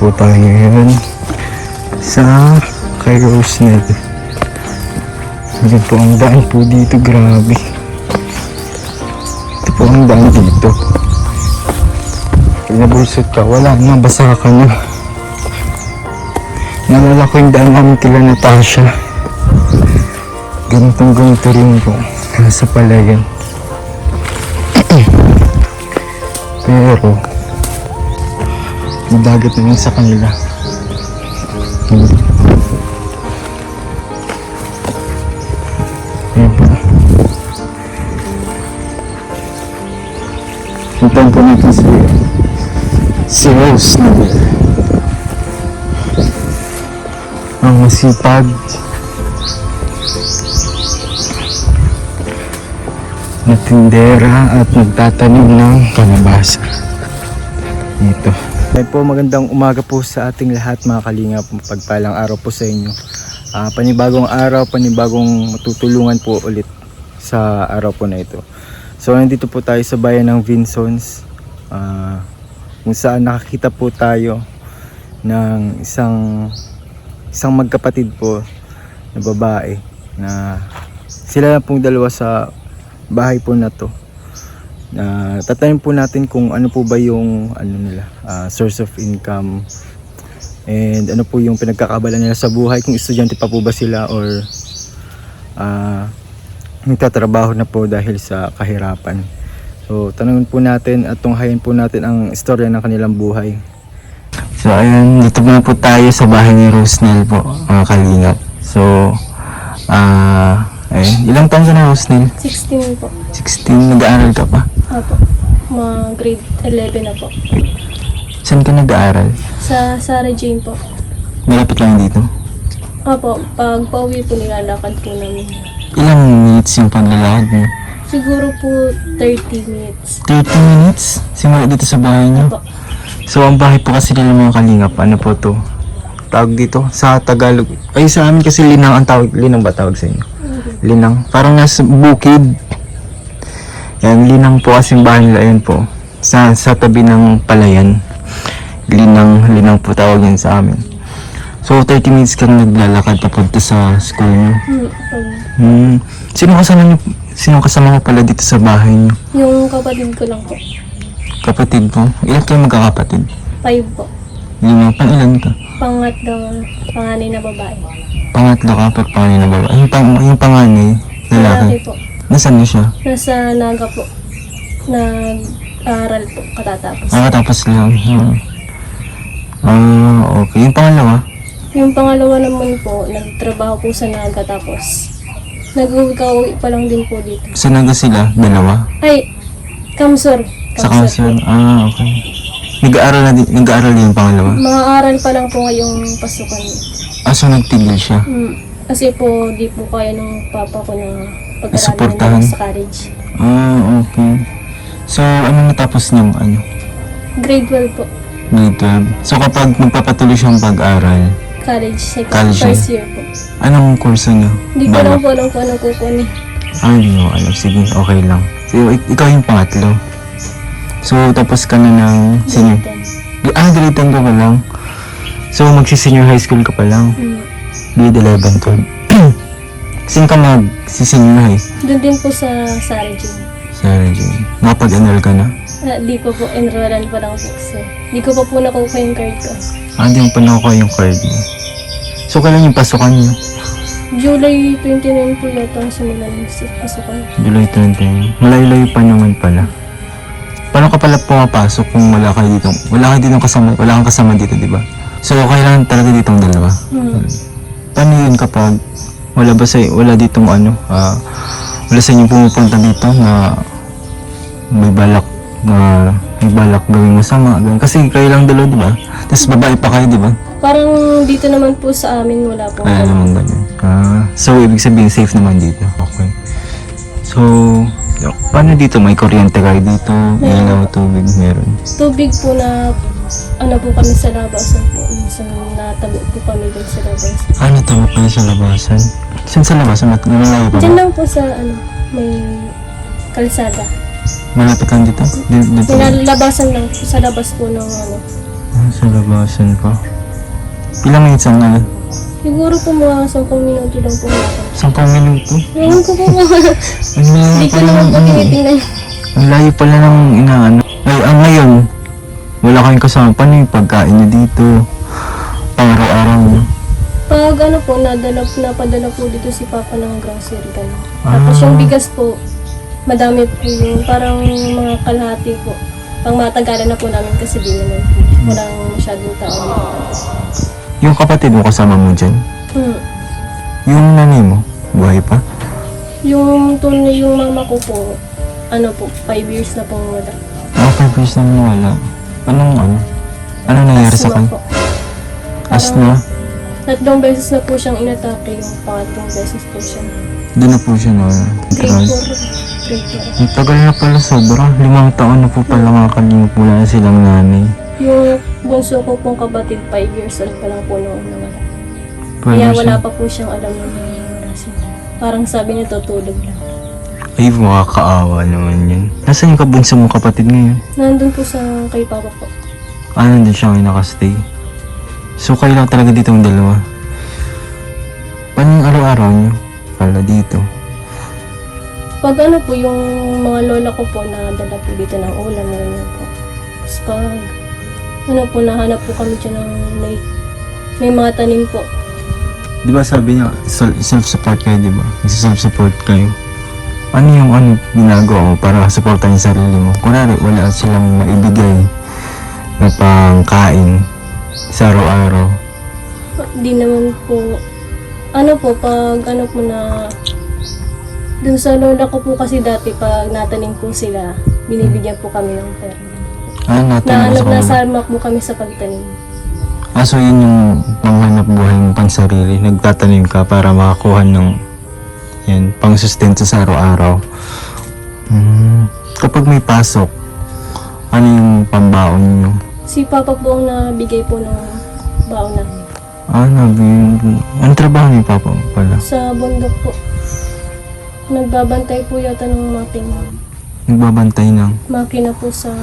Po tayo ngayon sa kay Rosenel. Ayan po ang daan po dito, grabe. Ito po ang daan dito. Pag nabulsot ka, wala na, basa ka na. Nalala ko yung daan namin kila Natasha. Ganitong ganito rin po. Nasa palayan. Pero, madagat naman sa kanila. Ayan po. Puntahan po natin si si Rose Nabil. Ang masipag na tindera at nagtatanim ng kalabasa. Dito. Ay po, magandang umaga po sa ating lahat mga kalingap. Pagpalang araw po sa inyo. Ah, panibagong araw, panibagong matutulungan po ulit sa araw po na ito. So, nandito po tayo sa bayan ng Vinsons. ah, kung saan nakakita po tayo ng isang isang magkapatid po na babae na sila lang pong dalawa sa bahay po na to na tatayin po natin kung ano po ba yung ano nila ah, source of income. And ano po yung pinagkakabala nila sa buhay kung estudyante pa po ba sila or ah nagtatrabaho na po dahil sa kahirapan. So tanungin po natin at tunghayin po natin ang istorya ng kanilang buhay. So ayun dito na po tayo sa bahay ni Rosnel po mga kalingap. So ah ayun ilang taon ka na Rosnel? 16 po. 16 nag-aaral ka pa Apo. Mga grade 11 na po. Saan ka nag-aaral? Sa Sarah Jane po. Malapit lang dito. Apo, pag pauwi po nilalakad po namin. Ilang minutes yung paglalakad mo? Siguro po 30 minutes. 30 minutes? Simula dito sa bahay niyo? Apo. So, ang bahay po kasi nila mga kalingap, ano po to? Tawag dito, sa Tagalog. Ay, sa amin kasi linang ang tawag. Linang ba tawag sa inyo? Linang. Parang nasa bukid. Yan, linang po kasi yung bahay nila. Yan po. Sa, sa tabi ng palayan. Linang, linang po tawag yan sa amin. So, 30 minutes kang naglalakad papunta sa school niyo. Hmm. Sino kasama niyo? Sino kasama niyo pala dito sa bahay niyo? yung kapatid ko lang po. Kapatid mo? Ilan kayo magkakapatid? 5 po. Lima. Pang ilan ka? Pangatlong panganay na babae. Pangatlo ka, pero panganay na baba. Yung, pang, yung panganay, Lalaki lalaki. po. Nasaan na siya? Nasa Naga po. Nag-aral po katatapos. Nakatapos lang. Hmm. Ah, okay. Yung pangalawa? Yung pangalawa naman po, nagtrabaho po sa Naga tapos nag-uwi pa lang din po dito. Sa naga sila? Dalawa? Ay, Kamsor. Sa Kamsyon? Ah, okay. Nag-aaral na din, nag-aaral din yung pangalawa? Mga aral pa lang po ngayong pasukan. Ah, so nagtigil siya? Mm, kasi po, di po kaya ng papa ko na pag-aralan Isuportahan. nila sa college. Ah, okay. So, ano natapos niyong ano? Grade 12 po. Grade 12. So, kapag magpapatuloy siyang pag-aral, College, second, College first year po. anong kurso niyo? Hindi ko Balak? lang po alam kung anong kukunin. Ah, hindi mo alam. Sige, okay lang. So, ik- ikaw yung pangatlo. So, tapos ka na ng senior. Then, Ah, grade 10 ka pa lang. So, magsi-senior high school ka pa lang. mm, Grade 11, 12. Saan ka mag-senior high? doon din po sa Sarah Jane. Sa Regine. Nakapag-enroll ka na? Ah, di ko po enrollan pa lang po kasi di ko pa po nakuha yung card ko. Ah, hindi mo pa nakuha yung card mo. So, kailan yung pasukan niyo? July 29 po yata ang simula ng pasukan. July 20. Malayo-layo pa naman pala. Paano ka pala pumapasok kung wala ka dito? Wala ka dito kasama, wala kang kasama dito, di ba? So, kailangan talaga ditong dalawa. Hmm. Paano yun kapag wala ba sa wala ditong ano, ah, wala sa inyo pumupunta dito na may balak na may balak gawing masama, ganun. Kasi kayo lang dalawa, di ba? Tapos babae pa kayo, di ba? Parang dito naman po sa amin wala po. Kaya naman ganun. Ah, so ibig sabihin safe naman dito. Okay. So, y- paano dito? May kuryente kayo dito? Ilaw, tubig, meron. Tubig po na ano po kami sa labasan po. Minsan natabi po kami dun sa labas. Ano tama pala sa labasan? Saan sa labasan? Mat nalalayo pa Diyan ba? lang po sa ano, may kalsada. Malapit lang dito? Di- Dito? May labasan lang po, sa labas po ng ano, sa labasan pa. Ilang minutes ang ano? Siguro po mga 10 minuto lang po natin. Sampung minuto. Ewan ko po mga. Ang layo Hindi ko pala naman ng po ano. tinitingnan. Ang layo pala ng inaano. Ay, ah, ngayon, wala kayong kasama. Paano yung pagkain niyo dito? Pang araw-araw niyo? Pag ano po, nadala, napadala po dito si Papa ng grocery. Ah. Tapos yung bigas po, madami po yung parang mga kalahati po. Pang matagalan na po namin kasi di naman po. Walang masyadong tao. Yung kapatid mo kasama mo dyan? Hmm. Yung nanay mo? Buhay pa? Yung tunay yung mama ko po, ano po, 5 years na pong wala. Ah, five years na wala. Anong ano? Anong nangyari sa Asthma kanya? po. Tatlong beses na po siyang inatake, yung pangatlong beses po siya. Doon na po siya na. Grade 4. Grade 4. Ang tagal na pala sobra. Limang taon na po pala mga kalingap wala na silang nanay. Yung bunso ko pong kapatid, 5 years old pa lang po noon nawala. Kaya wala pa po siyang alam na wala siya. Parang sabi niya tutulog lang. Ay, makakaawa naman yun. Nasaan yung kabunso mong kapatid ngayon? Nandun po sa kay Papa po. Ah, nandun siya ngayon nakastay. So, kayo lang talaga dito ang dalawa. Paano yung araw-araw niyo? Pala dito. Pag ano po, yung mga lola ko po na dala po dito ng ulam, ganyan po. Tapos pag ano po, nahanap po kami dyan ng may, may mga tanim po. Di ba sabi niya, sel- self-support kayo, di ba? Self-support kayo. Ano yung ano ginagawa mo para supportan yung sarili mo? Kunwari, wala silang maibigay na pangkain sa araw-araw. Di naman po, ano po, pag ano po na, dun sa lola ko po kasi dati, pag natanim po sila, binibigyan po kami ng pera. Ah, natin Na, mo sa kanila. nasalmak po kami sa pagtanim. Ah, so yun yung panghanap buhay mo pang sarili. Nagtatanim ka para makakuha ng yan, pang sustento sa araw-araw. Hmm. Kapag may pasok, ano yung pambaon nyo? Si Papa po ang nabigay po ng baon namin. Ah, nabi, ang trabaho ni Papa mo pala? Sa bundok po, nagbabantay po yata ng makina. Nagbabantay ng Makina po sa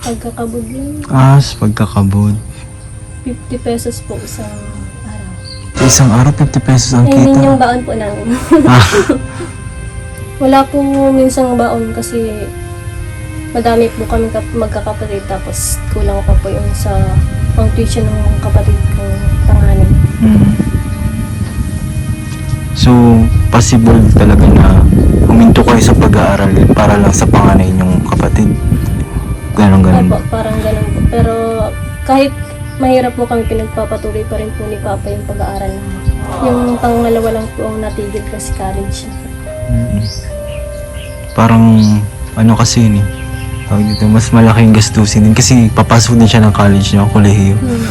pagkakabod lang. as, pagkakabod. 50 pesos po sa araw. Sa isang araw, 50 pesos ang kita. yung baon po namin. Ah, Wala po minsang baon kasi madami po kami kap- magkakapatid tapos kulang pa po yung sa pang tuition ng kapatid kong panganay. mm. So, possible talaga na huminto kayo sa pag-aaral para lang sa panganay niyong kapatid. Opo, parang ganun po. Pero kahit mahirap po kami, pinagpapatuloy pa rin po ni Papa yung pag-aaral namin. Yung pangalawa lang po ang natigil kasi college. Mm. Parang ano kasi yun eh. Tawag dito, mas malaking gastusin din kasi papasok din siya ng college niya, kolehiyo. Hmm.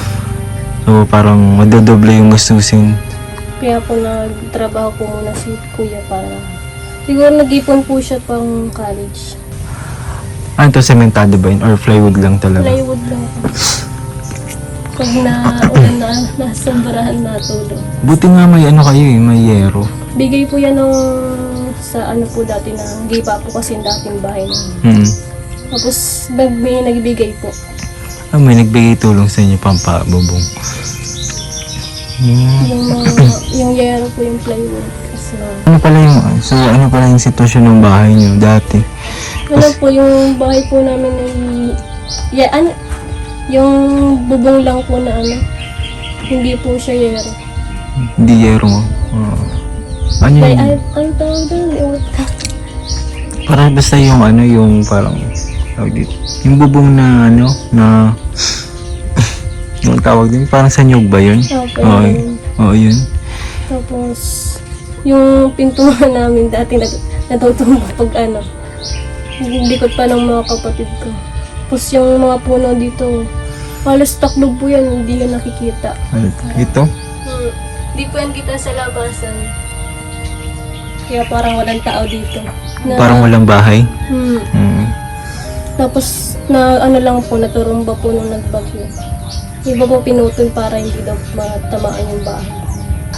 So parang madodoble yung gastusin. Kaya po nagtrabaho po muna si Kuya para siguro nag-ipon po siya pang college. Ano to, sementado ba yun? Or plywood lang talaga? Plywood lang. Pag na ulan na, nasobrahan na tulog. Buti nga may ano kayo eh, may yero. Bigay po yan nung sa ano po dati na giba po kasi yung dating bahay namin. Hmm. Tapos bag may nagbigay po. Ah, may nagbigay tulong sa inyo pampabubong. Hmm. Yung mga, yung yero po yung plywood. Kasi Ano pala yung, so ano pala yung sitwasyon ng bahay niyo dati? Ano po yung bahay po namin ay, yeah, ano, yung bubong lang po na ano, hindi po siya yero. Hindi yero. Ah. ano Ay, yung, ay, ang tawag doon, iwat ka. parang basta yung ano, yung parang, tawag dito, yung bubong na ano, na, yung tawag din, parang sa nyug ba yun? Opo, Oo, yun. oo yun. Tapos, yung pintuan namin dati nat natutumba pag ano, likod pa ng mga kapatid ko. Tapos yung mga puno dito, halos taklob po yan, hindi yan nakikita. Ano, ito? Hmm. Hindi po yan kita sa labasan. Kaya parang walang tao dito. Na, Parang walang bahay. Hmm. Hmm. Tapos, na ano lang po, naturumba po nung nagbagyo. Iba po pinutol para hindi daw matamaan yung bahay.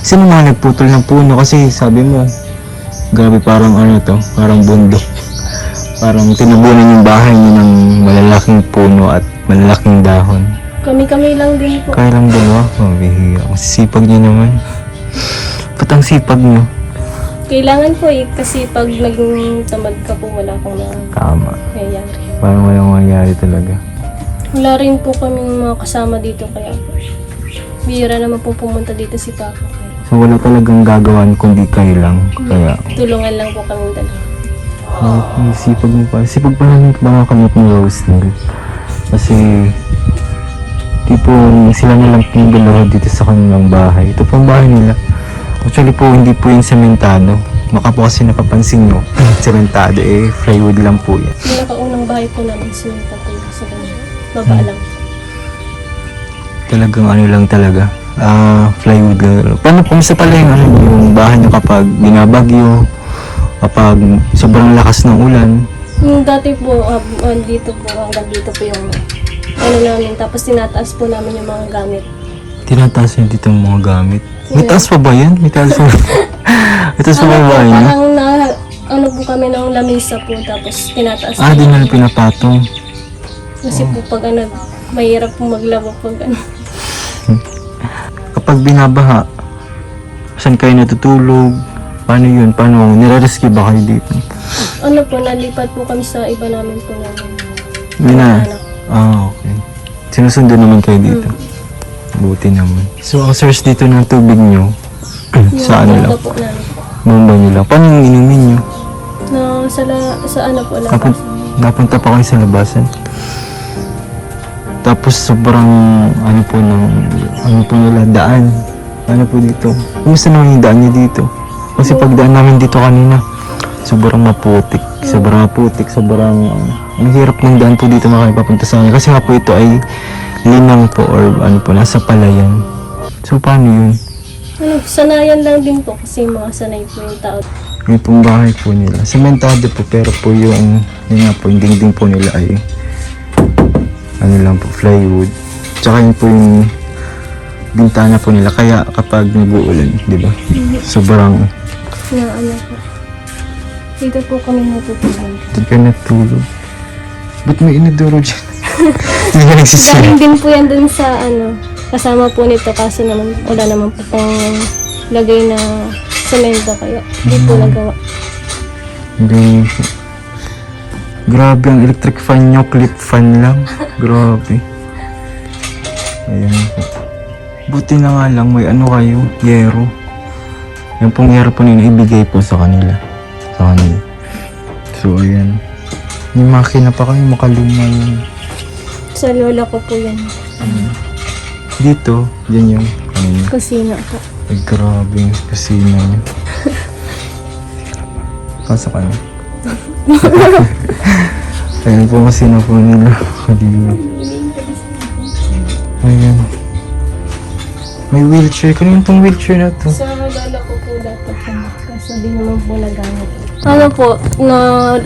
Sino mga nagputol ng puno? Kasi sabi mo, grabe parang ano to, parang bundok. Parang tinubunan yung bahay niyo ng malalaking puno at malalaking dahon. Kami-kami lang din po. Kaya lang dalawa. Mabihira. Masisipag niyo naman. Ba't ang sipag niyo? Kailangan po eh, kasi pag naging tamad ka po, wala kang Tama. nangyayari. Parang walang mangyari talaga. Wala rin po kaming mga kasama dito kaya po. Bira naman po pumunta dito si Papa. So wala talagang gagawan kundi kayo lang. Kaya, tulungan lang po kami dalawa. Oh, sipag mo pa. Sipag pa namin mga kamot ni Rose. Kasi, tipo, sila na lang pong dalawa dito sa kanilang bahay. Ito pong bahay nila. Actually po, hindi po yung sementado. Baka po kasi napapansin nyo, sementado eh, plywood lang po yan. Yung nakaunang bahay po namin sinunta po sa ganyan. Baba lang. Talagang ano lang talaga. Ah, plywood lang. Paano, kumusta pala yung, ano, yung bahay nyo kapag binabagyo, kapag sobrang lakas ng ulan, Yung dati po, ah, ah, dito po, hanggang dito po yung ano namin. Tapos tinataas po namin yung mga gamit. Tinataas niyo dito ang mga gamit. May taas pa ba yan? May taas pa May taas pa ba Ano ba yun? parang na, ano po kami ng lamisa po, tapos tinataas Ah, di po. na lang pinapatong. Kasi po pag ano, mahirap po maglaba pag ano. Kapag binabaha, saan kayo natutulog? Paano yun? Paano? Nire-rescue ba kayo dito? Ano po, nalipat po kami sa iba namin po namin. Na. Ah, okay. Sinusundo naman kayo dito. Buti naman. So, ang source dito ng tubig nyo, sa ano lang? po namin. Bomba nyo lang. Paano yung inumin nyo? Na sa, la, sa ano po, Napun labas. napunta pa kayo sa labasan. Tapos sobrang ano po ng ano po nila daan. Ano po dito? Kumusta naman yung daan niyo dito? Kasi pagdaan namin dito kanina, sobrang maputik. Sobrang maputik, sobrang ang hirap ng daan po dito makapapunta sa amin. Kasi nga po ito ay linang po or ano po, nasa palayan. So paano yun? Ano, sanayan lang din po kasi mga sanay po yung tao. May pong bahay po nila. Sementado po pero po yung, yun nga po, yung dingding po nila ay ano lang po, plywood. Tsaka yun po yung bintana po nila. Kaya kapag nag-uulan, di ba? Sobrang, Na ano po. Dito po kami natutulog. doon ka natulog. Ba't may iniduro dyan? Hindi ka nagsisira. Galing din po yan dun sa ano, kasama po nito kaso naman wala naman po pang lagay na semento kaya hindi po nagawa. Hindi po. Grabe ang electric fan nyo, clip fan lang. Grabe. Ayan po. Buti na nga lang may ano kayo, yero. Yung pong yero po nila, ibigay po sa kanila. Sa kanila. So, ayan. May makina pa kayo, makaluma yun. Sa lola ko po yan. Dito, dyan yung kanina. Kusina po. Ay, grabe yung kusina niya. Pasok ka na. Ayan po kasi na po nila. Kalima. Ayan. May wheelchair. Kanina itong wheelchair na to. Sa Kaso di naman po nagamit. Ano po, na,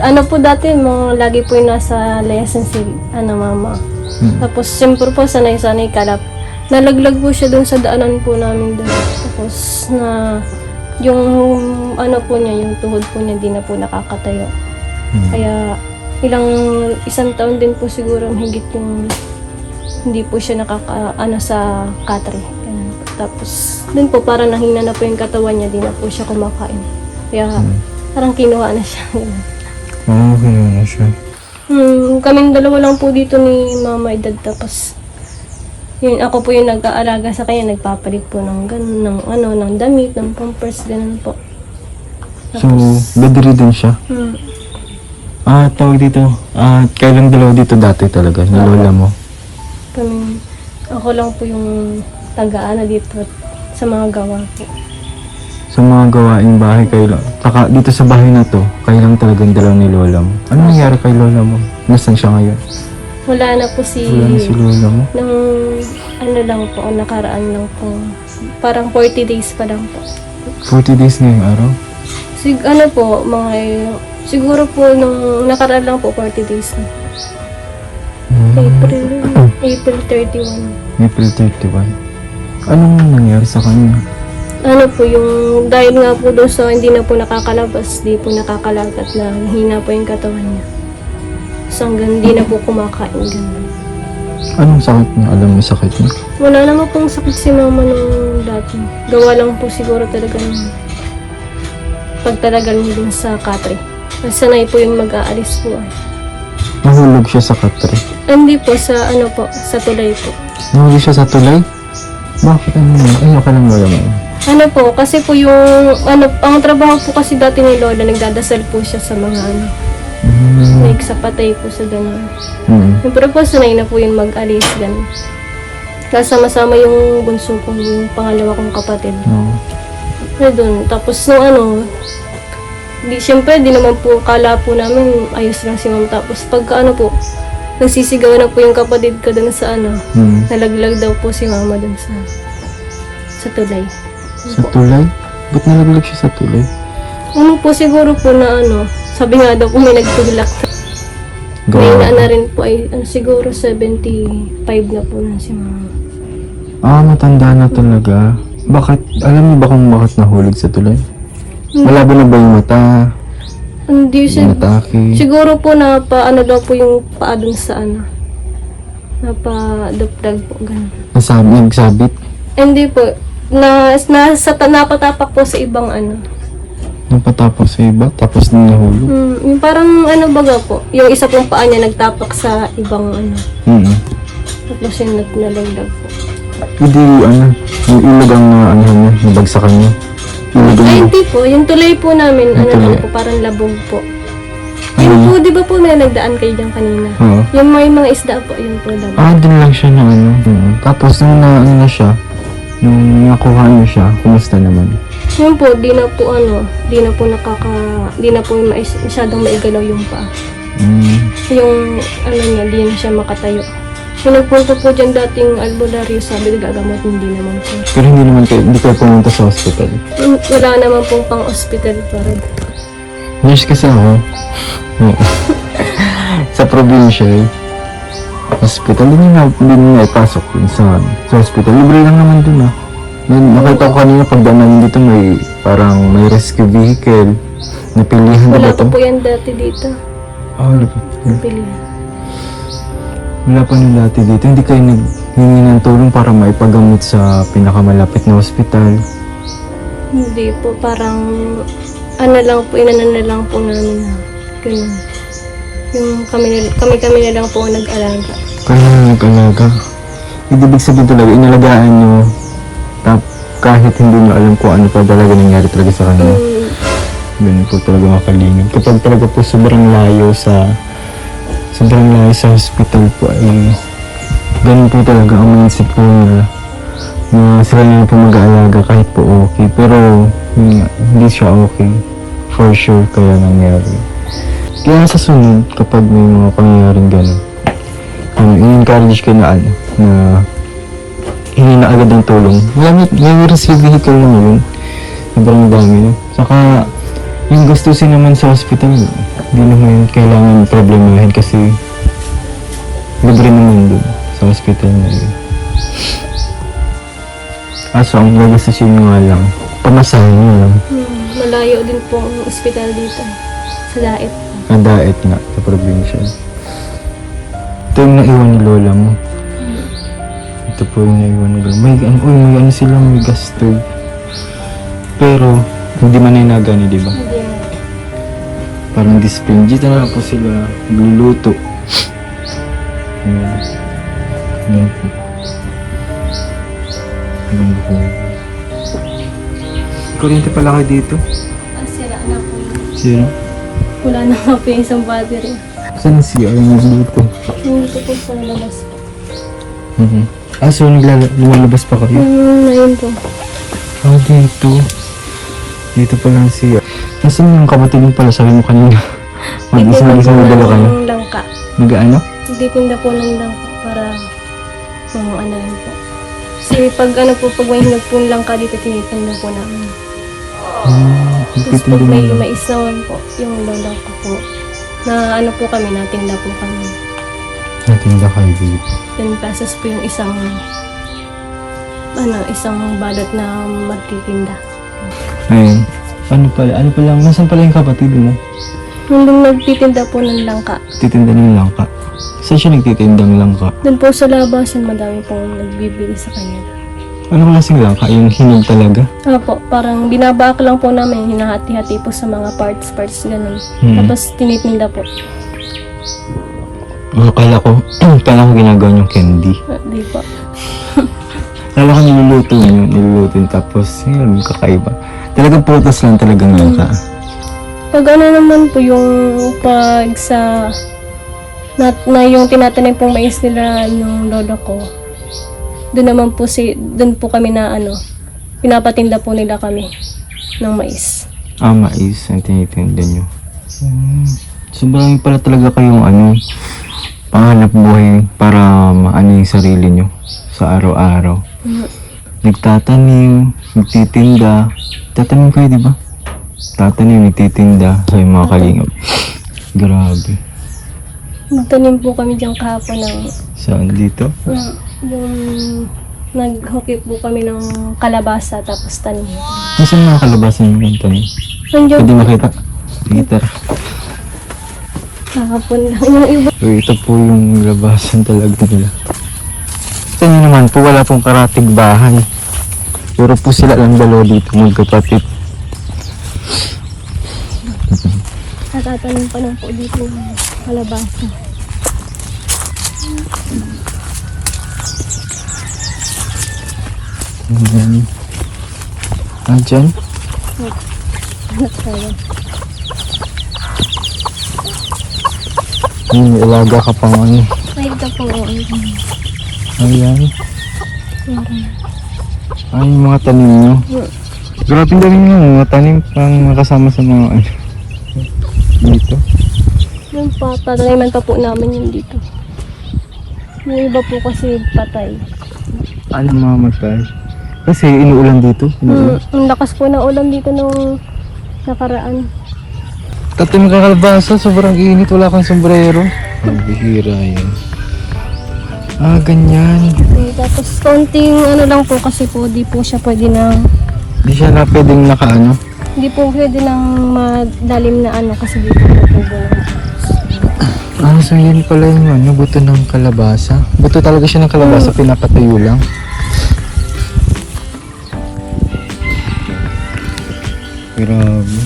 ano po dati, mga lagi po yung nasa layasan si, ano mama. Hmm. Tapos, siyempre po, sanay-sanay kalap. Nalaglag po siya doon sa daanan po namin doon. Tapos, na, yung, ano po niya, yung tuhod po niya, di na po nakakatayo. Hmm. Kaya, ilang, isang taon din po siguro, higit yung, hindi po siya nakaka, ano, sa katre. Tapos, dun po, parang nahina na po yung katawan niya, di na po siya kumakain. Kaya, parang kinuha na siya. Ganun. Oo, okay na siya. Hmm, kaming dalawa lang po dito ni Mama Edad tapos yun, ako po yung nag-aalaga sa kanya, nagpapalit po ng ganun, ng ano, ng damit, ng pampers, ganun po. So, bedridden siya. Hmm, Ah, tawag dito. Ah, kailang dalawa dito dati talaga. Ni lola mo. kaming, ako lang po yung taga-ano dito sa mga gawa po. Sa mga gawaing bahay kayo lang. Saka dito sa bahay na to, kayo lang talagang dalaw ni lola mo. Ano nangyari kay lola mo? Nasaan siya ngayon? Wala na po si, Wala na si lola mo. nung ano lang po, nakaraan lang po. Parang 40 days pa lang po. 40 days na yung araw. Sig ano po, mga siguro po nung nakaraan lang po 40 days na. Hmm. April, April 31. April 31. Anong nangyari sa kanya? Ano po yung, dahil nga po doon sa hindi na po nakakalabas, di po nakakalagat na hina po yung katawan niya. So hanggang di na po kumakain ganun. Anong sakit niya? Alam mo sakit niya? Wala naman pong sakit si mama nung dati. Gawa lang po siguro talaga ng pagtalagal niya din sa katre. Sanay po yung mag-aalis po. ah. Nahulog siya sa katre. Hindi po, sa ano po, sa tulay po. Nahulog siya sa tulay? Bakit ano yun? Ay, okay lang wala mo. Ano po, kasi po yung, ano, ang trabaho po kasi dati ni Lola, nagdadasal po siya sa mga ano, Hmm. like sa patay po sa gano'n. Hmm. Siyempre po, sanay na po yung mag-alis gano'n. Kasama-sama yung bunso ko, yung pangalawa kong kapatid. No. Na doon. Tapos nung ano, di, siyempre, di naman po, kala po namin, ayos lang si ma'am. Tapos pagka ano po, nagsisigaw na po yung kapatid ko doon sa ano, Hmm. nalaglag daw po si mama doon sa, sa tulay. Sa tulay? Ba't nalaglag siya sa tulay? Ano po siguro po na ano, sabi nga daw po may nagtulak. May Gawa. na na rin po ay ano, siguro 75 na po na si mama. Ah, matanda na talaga. Bakit? Alam niyo ba kung bakit nahulog sa tulay? Malabo na ba yung mata? Hindi si Inatake? siguro po na pa ano daw po yung paa dun sa ano. Napa dugdag po ganun. Nasabi, nagsabit? Hindi po na nasa napatapak po sa ibang ano. Napatapos sa iba, tapos na nahulog? Hmm, yung parang ano baga po, yung isa pong paa niya nagtapak sa ibang ano. Hmm. Tapos yung nag- po. Hindi, ano, yung ilog ang uh, ano niya, nabagsakan niya. Ay, hindi po. Yung tulay po namin, ano tulay. lang po, parang labog po. Yung yun? po, di ba po may nagdaan kayo dyan kanina? Oo. Yung may mga isda po, yun po labog. Ah, dun lang siya na ano. Mm. Tapos nung na, ano na siya, nung nakuha niyo siya, kumusta naman? Yun po, di na po ano, di na po nakaka, di na po mais, masyadong maigalaw yung paa. Mm. Yung ano niya, di na siya makatayo. Yung nagpunta po dyan dating albularyo, sabi gagamot, hindi naman po. Pero hindi naman kayo, hindi kayo pumunta sa hospital. Yung- Wala naman pong pang hospital pa rin. Nurse kasi ako. Sa probinsya eh. Hospital, hindi na, hindi na ipasok dun sa, sa hospital. Libre lang naman dun ah. May, nakita ko kanina pag namin dito may parang may rescue vehicle. Napilihan na ba Wala ito? pa po yan dati dito. Ah, wala pa. Wala pa nung dati dito. Hindi kayo naghingi ng tulong para maipagamot sa pinakamalapit na hospital. Hindi po, parang ano lang po, inanan na lang po namin na ganun. Yung kami, na- kami kami na lang po ang nag-alaga. Kaya na nag-alaga. Ibig sabihin talaga, inalagaan nyo. Tap, kahit hindi nyo alam kung ano pa talaga nangyari talaga sa kanya. Mm, Ganun po talaga makalingap. Kapag talaga po sobrang layo sa sobrang layo sa hospital po ay ganun po talaga ang mindset po nila na sila na po mag-aalaga kahit po okay. Pero yun hindi siya okay. For sure kaya nangyari. Kaya sa sunod, kapag may mga pangyayaring ganun, ano, i-encourage kayo na ano, na hindi na agad ng tulong. Wala may, rescue vehicle na ngayon. Sobrang dami na. Saka, yung gastusin naman sa hospital, hindi naman kailangan problemahin kasi libre naman dun sa hospital na yun. Aso, ang gagastusin nyo nga lang, pamasahin nyo lang. mm, malayo din po ang ospital dito. Sa Daet. Ang daet nga sa probinsya. Ito yung naiwan ni lola mo. Ito po yung naiwan ni lola. May, ano, uy, may ano sila, may gas stove. Pero, hindi man ay nagani, di ba? Hindi. Parang na lang po sila luluto. Ayan. Ayan po. Ayan po. Kuryente pala kayo dito. Ah, sira na po. Sino? Wala na nga po yung isang battery. Saan si CR yung dito? Dito po sa labas. Mhm. Ah, so naglala- lumalabas pa kayo? Yung na yun po. Ah, dito. Dito pa lang siya. Nasaan yung kapatid mo pala? Sabi mo kanina. Mag-isa mag-isa po na dala kayo. ng langka. Nag-ano? Nagtitinda po ng langka para ano yun po. Kasi pag ano po, pag may hinog po ng langka dito, tinitinda po namin. Ah, Tapos pag may mo. mais naman po, yung lola ko po, na ano po kami, natinda po kami. Natinda kayo dito. 10 pesos po yung isang ano, isang balot na magtitinda. Ayun. Ano pala? Ano pala? Nasaan pala yung kapatid mo? Nung nagtitinda po ng langka. Titinda ng langka. Saan siya nagtitindang langka? Doon po sa labasan, madami pong nagbibili sa kanya. Ano klaseng langka? Yung hinog talaga? Opo, parang binabaak lang po namin, hinahati-hati po sa mga parts-parts ganun. Hmm. Tapos tinitinda po. Oh, kala ko, kala ko ginagawa niyong candy. Ah, Di po. Kala ko niluluto niyo, niluluto niyo, tapos yun, kakaiba. Talagang putas lang talagang langka. Pag ano naman po yung pag sa na, na yung tinatanim pong mais nila nung lolo ko. Doon naman po si doon po kami na ano pinapatinda po nila kami ng mais. Ah, mais ang tinitinda niyo. Hmm. So, marami pala talaga kayong ano, panghanap buhay para maano yung sarili niyo sa araw-araw. Mm. Nagtatanim, nagtitinda. Tatanim kayo, di ba? Tatanim, nagtitinda sa yung mga kalingap. Grabe. Nagtanim po kami diyan kahapon ng Saan dito? uh, yung naghoki po kami ng kalabasa tapos tanim. Nasaan mga kalabasan yung tanim? Nandiyan Pwede makita. Sige, tara. kahapon lang yung iba. So, ito po yung labasan talaga nila. Ito naman po, wala pong karatig bahay. Puro po sila lang dalawa dito magkapatid. Natatanim pa lang po dito yung kalabasa. Ayan. Ah, dyan? Kaya, Yung ilaga ka pang ano. Ay, ito po. oh, Ayan. Ay, yung mga tanim nyo. Grabe dami nyo. Mga tanim pang makasama sa mga ano. Dito. Yung pa, tataniman pa po namin yun dito. Yung iba po kasi patay. Ano mga matay? Kasi inuulan dito. Inuulan. Mm, ang lakas po ng ulan dito nung nakaraan. Tatim ka kalabasa, sobrang init, wala kang sombrero. Ang bihira yan. Ah, ganyan. Eh, tapos konting ano lang po kasi po, di po siya pwede ng, Di siya na pwedeng nakaano. di po pwede ng madalim na ano kasi dito po tubo na. Ah, so yan pala yung ano, buto ng kalabasa. Buto talaga siya ng kalabasa, pinapatayo lang. Grabe.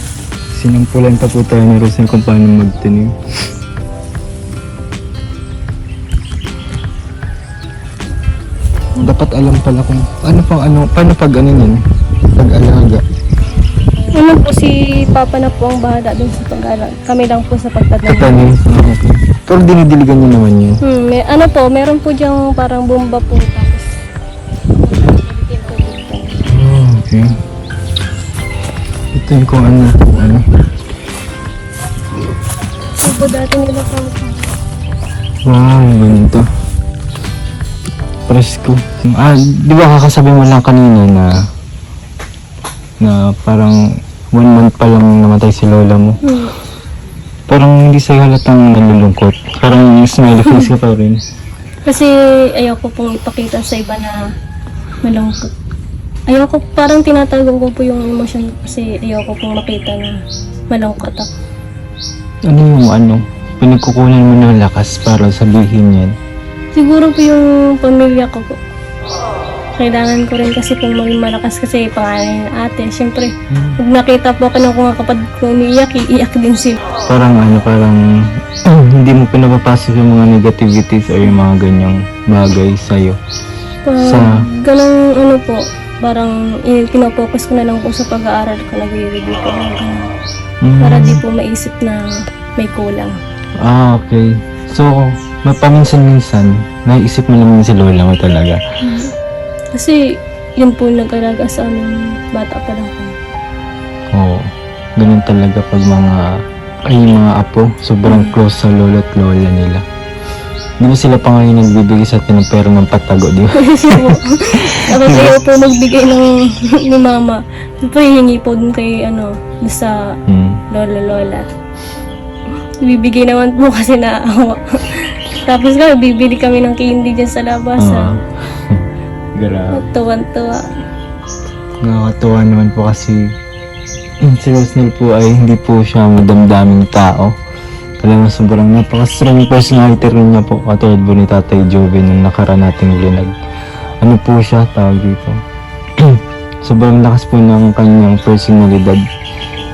Sinampulan pa po tayo ni Rosen kung paano magtanim. Dapat alam pala kung ano pang ano, paano pag ano yan, pag-alaga. Ano po si Papa na po ang bahala dun sa pag-alag. Kami lang po sa pagtatanim. Tatanim. Okay. Pero dinidiligan niyo naman yun. Hmm, may, ano po, meron po diyang parang bomba po tapos. Oh, okay. Ito yung kung ano, kung ano. Ito po dati nila po. Wow, ganito. Presko. Ah, di ba kakasabi mo lang kanina na na parang one month pa lang namatay si lola mo. Hmm. Parang hindi sa'yo halatang nalulungkot. Parang smiley face ka pa rin. Kasi ayoko pong ipakita sa iba na malungkot. Ayoko, parang tinatago ko po yung emotion kasi ayoko pong makita na malungkot ako. Ano yung ano, pinagkukunan mo ng lakas para sabihin yan. Siguro po yung pamilya ko po. Kailangan ko rin kasi pong maging malakas kasi pangalan ng ate. Siyempre, pag nakita po ako ng mga kapatid ko umiiyak, iiyak din sila. Parang ano, parang hindi mo pinapapasok yung mga negativities or yung mga ganyang bagay sa'yo. Pag Sa- ganang ano po, parang eh, pinopokus ko na lang po sa pag-aaral ko, nag-review ko lang. Mm. Para di po maisip na may kulang. Ah, okay. So, mapaminsan-minsan, naisip mo naman si lola mo talaga. Kasi yun po nag-alaga sa amin bata pa lang po. Oo. Ganun talaga pag mga, ay mga apo, sobrang close sa lola at lola nila. Di ba sila pa ngayon nagbibigay sa atin ng pera ng patago, di ba? Kasi po, tapos ayaw po magbigay ng ni mama. Ito po hihingi po dun kay ano, dun sa Hmm. lola lola. Bibigay naman po kasi naawa. Tapos nga, bibili kami ng candy dyan sa labas. Ah. Grabe. Tuwan-tuwa. Nakakatuwa naman po kasi si Rosnel po ay hindi po siya madamdaming tao. Talagang sobrang napaka-strong personality rin niya po. Katulad po ni Tatay Joven nung nakaraan nating linag. Ano po siya, tawag dito. sobrang lakas po ng kanyang personalidad.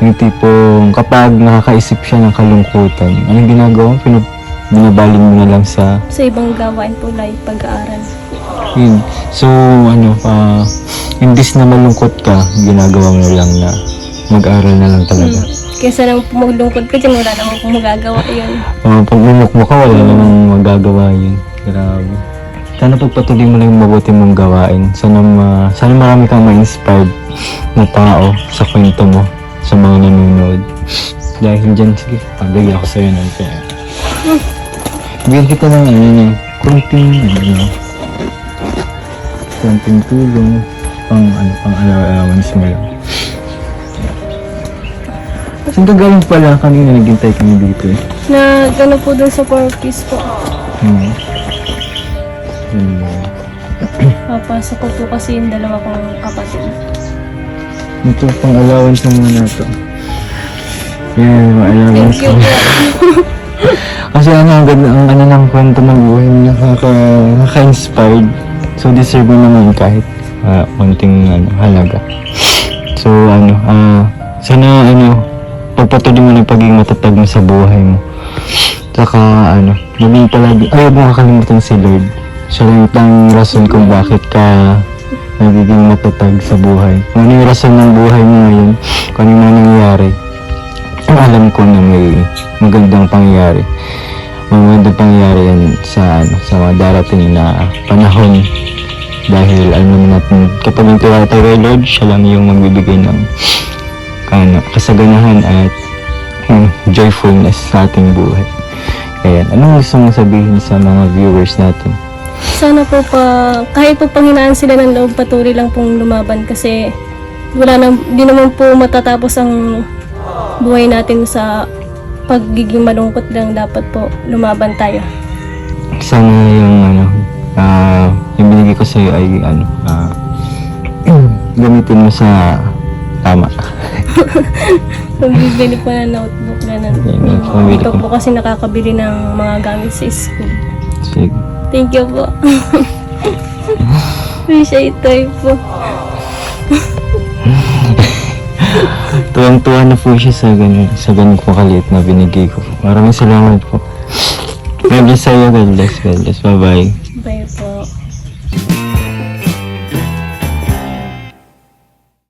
Yung tipong kapag nakakaisip siya ng kalungkutan, anong ginagawa? Pinab binabaling mo na lang sa Sa ibang gawain po like pag-aaral. yun. So, ano, ah, imbis na malungkot ka, ginagawa mo lang na mag-aral na lang talaga. Hmm. Kesa nang maglungkot ka wala namang kung magagawa yun. Uh, pag mo ka, wala namang magagawa yun. Grabe. Sana pagpatuloy mo lang yung mabuti mong gawain. Sana, ma sana marami kang ma-inspired na tao sa kwento mo, sa mga nanonood. Dahil dyan, sige, pagdagi ako sa'yo ng pera. Bigyan kita ng ano ng kunting, ano, kunting tulong, pang ano, pang allowance mo lang. Saan ka galing pala? Kanina naghintay kami dito eh. Na gano'n po dun sa piece po. Hmm. Hmm. Papasok ko po kasi yung dalawa kong kapatid. Ito pang allowance mo muna ito. Yan, mga allowance Thank you mo. po. Kasi ano, ang ang ano ng kwento ng buhay mo, nakaka, nakaka-inspired. So, deserve mo naman kahit uh, ano, halaga. So, ano, ah, sana, ano, pagpatuloy mo ng pagiging matatag mo sa buhay mo. Saka, ano, maging palagi, ayaw mo kakalimutan si Lord. Siya lang yung rason kung bakit ka nagiging matatag sa buhay. Kung ano yung rason ng buhay mo ngayon, kung ano yung mga nangyayari, alam ko na may magandang pangyayari. Magandang pangyayari yan sa, ano, sa mga darating na panahon. Dahil alam natin, kapag yung tiwala tayo kay Lord, siya lang yung magbibigay ng ano, kasaganahan at hmm, joyfulness sa ating buhay. Kaya, anong gusto mong sabihin sa mga viewers natin? Sana po pa, kahit po panghinaan sila ng loob, patuloy lang pong lumaban kasi wala na, di naman po matatapos ang buhay natin sa pagiging malungkot lang dapat po lumaban tayo. Sana yung ano, ah, yung binigay ko sa'yo ay ano, ah, gamitin mo sa tama. Pabibili po ng notebook na nan. Pabili Ito ko. po kasi nakakabili ng mga gamit sa school. Sige. Thank you po. Appreciate tayo po. Tuwang-tuwa na po siya sa ganun, sa ganun po kaliit na binigay ko. Maraming salamat po. God bless sa'yo, God bless, God bless. Bye-bye. Bye po.